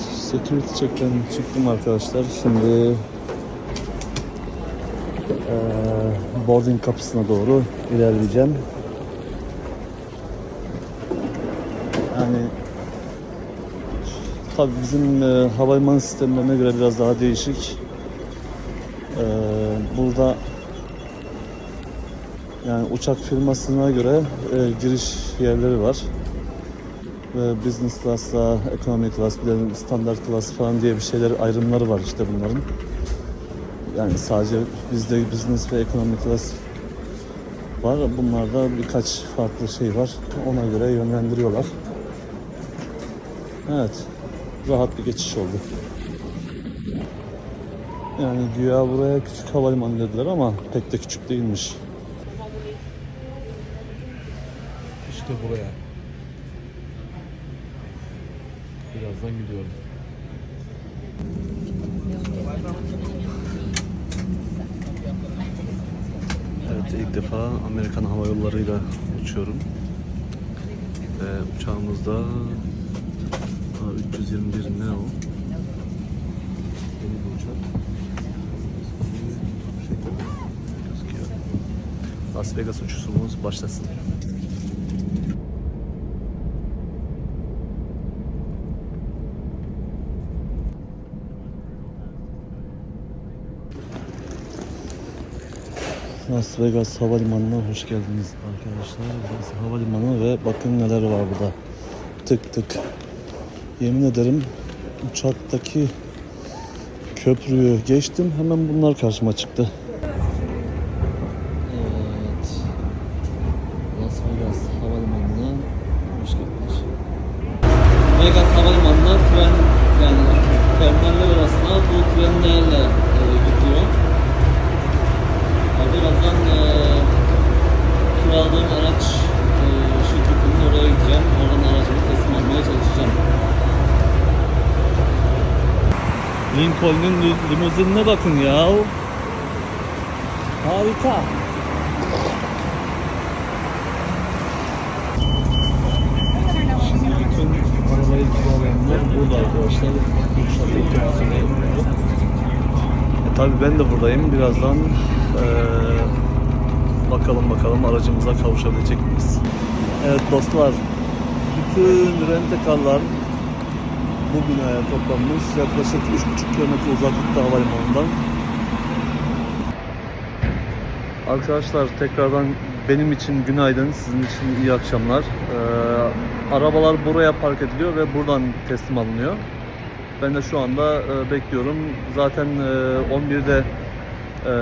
security check'ten çıktım arkadaşlar. Şimdi eee, boarding kapısına doğru ilerleyeceğim. Yani tabii bizim e, havalimanı sistemlerine göre biraz daha değişik. Eee, burada yani uçak firmasına göre e, giriş yerleri var. Ve business class'la, economy class, bir de standart class falan diye bir şeyler ayrımları var işte bunların. Yani sadece bizde business ve economy class var. Bunlarda birkaç farklı şey var. Ona göre yönlendiriyorlar. Evet. Rahat bir geçiş oldu. Yani güya buraya küçük havalimanı dediler ama pek de küçük değilmiş. İşte buraya. Birazdan gidiyorum. Evet ilk defa Amerikan Hava Yolları'yla uçuyorum. Ve uçağımızda Aa, 321 ne o? Yeni bir uçak. Gözüküyor. Las Vegas uçuşumuz başlasın. Las Vegas Havalimanı'na hoş geldiniz arkadaşlar. Burası havalimanı ve bakın neler var burada. Tık tık. Yemin ederim uçaktaki köprüyü geçtim. Hemen bunlar karşıma çıktı. Evet. Las Vegas Havalimanı'na hoş geldiniz. Vegas Havalimanı'na tren yani terminaller arasında bu trenlerle e, gidiyor. Birazdan e, kiraladığım araç e, şirketinin oraya gideceğim. Oradan aracımı teslim almaya çalışacağım. Lincoln'un li- limuzinine bakın ya. Harika. Şimdi bütün arabayı kiralayanlar burada arkadaşlar. E, tabii ben de buradayım. Birazdan eee, bakalım bakalım aracımıza kavuşabilecek miyiz? Evet dostlar. Bütün rentekarlar bu binaya toplanmış. Yaklaşık 3,5 kilometre uzaklıkta havalimanından. Arkadaşlar tekrardan benim için günaydın, sizin için iyi akşamlar. Ee, arabalar buraya park ediliyor ve buradan teslim alınıyor. Ben de şu anda e, bekliyorum. Zaten e, 11'de e,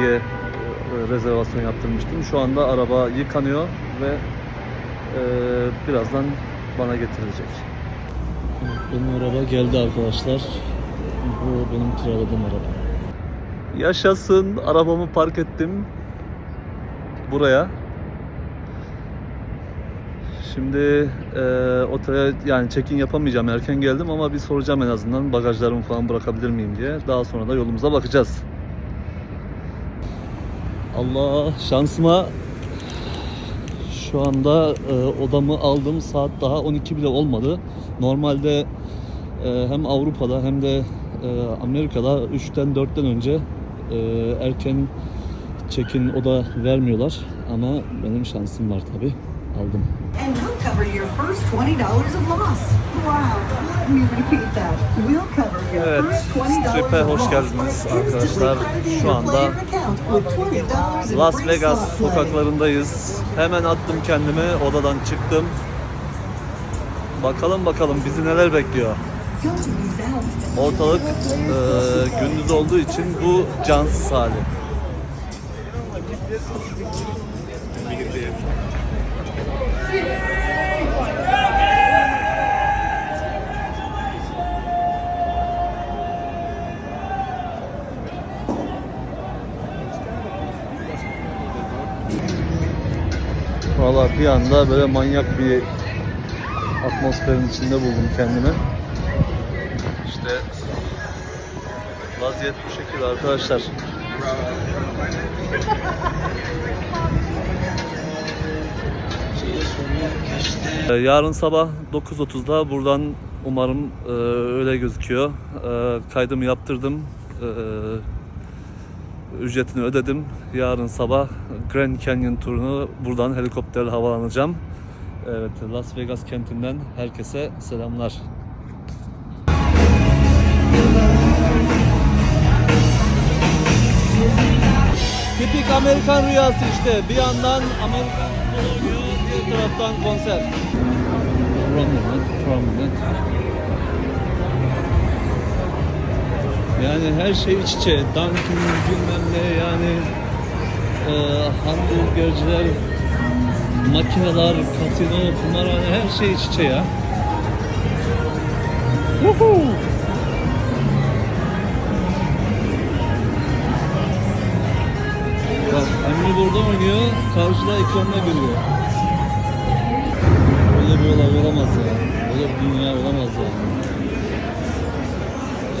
diye e, rezervasyon yaptırmıştım. Şu anda araba yıkanıyor ve e, birazdan bana getirilecek. Benim araba geldi arkadaşlar. Bu benim kiraladığım araba. Yaşasın. Arabamı park ettim. Buraya. Şimdi e, otele yani check-in yapamayacağım. Erken geldim ama bir soracağım en azından bagajlarımı falan bırakabilir miyim diye. Daha sonra da yolumuza bakacağız. Allah şansıma şu anda e, odamı aldım. Saat daha 12 bile olmadı. Normalde e, hem Avrupa'da hem de e, Amerika'da 3'ten 4'ten önce e, erken check-in oda vermiyorlar. Ama benim şansım var tabi. Aldım. And we'll cover your first $20 of loss. Wow. Evet, first $20 Strip'e hoş geldiniz arkadaşlar. Şu anda player account with $20 in Las Vegas sokaklarındayız. Hemen attım kendimi, odadan çıktım. Bakalım bakalım bizi neler bekliyor. Ortalık e, gündüz olduğu için bu cansız hali. Valla bir anda böyle manyak bir atmosferin içinde buldum kendimi. İşte vaziyet bu şekilde arkadaşlar. Ee, Yarın sabah 9.30'da buradan Umarım e, öyle gözüküyor. E, kaydımı yaptırdım. E, ücretini ödedim. Yarın sabah Grand Canyon turunu buradan helikopterle havalanacağım. Evet, Las Vegas kentinden herkese selamlar. Tipik Amerikan rüyası işte. Bir yandan Amerikan futbolu oynuyor, bir taraftan konser. Prominent, prominent. Yani her şey iç içe. Dunkin bilmem ne yani e, hamburgerciler, makineler, kasino, kumarhane her şey iç içe ya. Woohoo! Bak anne burada oynuyor, karşıda ekranda görüyor. Böyle bir olay olamaz ya. Böyle bir dünya olamaz ya.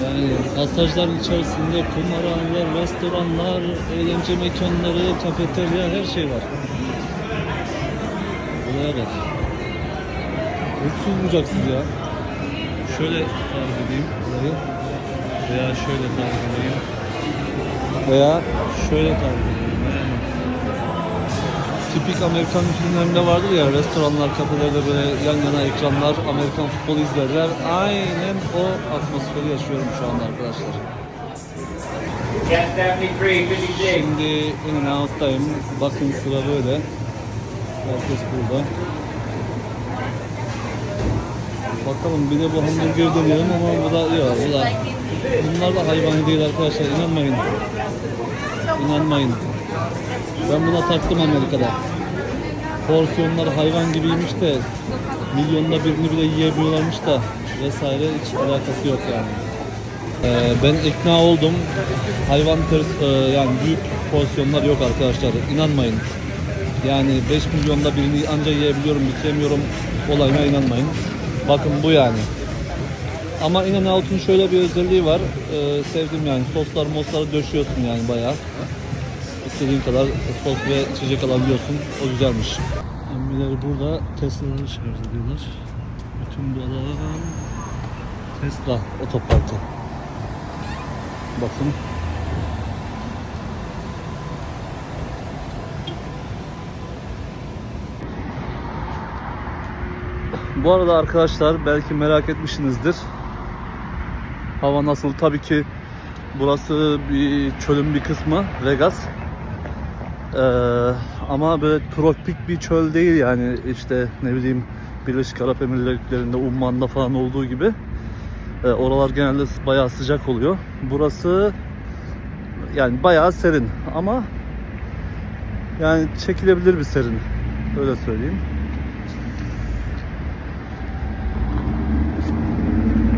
Yani pasajların içerisinde kumarhaneler, restoranlar, eğlence mekanları, kafeterya her şey var. Olaya bak. Uçsuz bucaksız ya. Şöyle tarif edeyim burayı. Veya şöyle tarif edeyim. Veya şöyle tarif edeyim. Tipik Amerikan filmlerinde vardır ya restoranlar, kafelerde böyle yan yana ekranlar, Amerikan futbolu izlerler. Aynen o atmosferi yaşıyorum şu anda arkadaşlar. Cat 73, 56. Şimdi in and out'tayım. Bakın sıra böyle. Herkes burada. Bakalım bir de bu hamburger deneyelim ama bu da yok. Bu da, bunlar da hayvani değil arkadaşlar inanmayın. İnanmayın. Ben buna taktım Amerika'da. Porsiyonlar hayvan gibiymiş de milyonda birini bile yiyebiliyorlarmış da vesaire hiç alakası yok yani. Ee, ben ikna oldum. Hayvan ters, e, yani büyük porsiyonlar yok arkadaşlar. İnanmayın. Yani 5 milyonda birini anca yiyebiliyorum, bitiremiyorum olayına inanmayın. Bakın bu yani. Ama In-N-Out'un şöyle bir özelliği var. Ee, sevdim yani. Soslar mosları döşüyorsun yani bayağı. İstediğin kadar sos ve içecek alabiliyorsun. O güzelmiş. Emmileri burada Tesla'ları şarj ediyorlar. Bütün bu alan Tesla otoparkı. Bakın. Bu arada arkadaşlar belki merak etmişsinizdir. Hava nasıl? Tabii ki burası bir çölün bir kısmı Vegas. Ee, ama böyle tropik bir çöl değil yani işte ne bileyim Birleşik Arap Emirlikleri'nde Umman'da falan olduğu gibi. Ee, oralar genelde bayağı sıcak oluyor. Burası yani bayağı serin ama yani çekilebilir bir serin. Öyle söyleyeyim.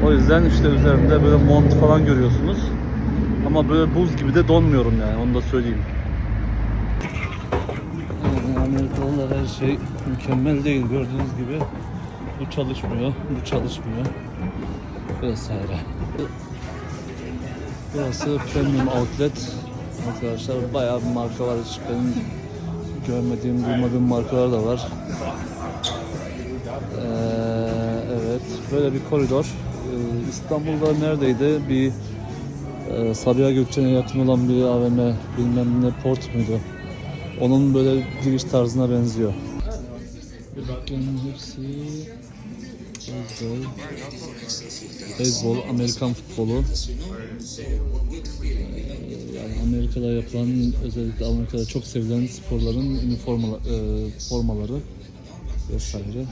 O yüzden işte üzerimde böyle mont falan görüyorsunuz. Ama böyle buz gibi de donmuyorum yani onu da söyleyeyim. Yani Amerikalılar her şey mükemmel değil gördüğünüz gibi. Bu çalışmıyor, bu çalışmıyor vesaire. Burası Premium Outlet. Arkadaşlar bayağı bir marka var. Hiç benim görmediğim, duymadığım markalar da var. Ee, evet, böyle bir koridor. Ee, İstanbul'da neredeydi? Bir e, Sabiha Gökçen'e yakın olan bir AVM, bilmem ne port muydu? Onun böyle giriş tarzına benziyor. Dükkanın hepsi beyzbol, beyzbol, Amerikan futbolu. Ee, Yani Amerika'da yapılan, özellikle Amerika'da çok sevilen sporların üniformaları, e, formaları vesaire.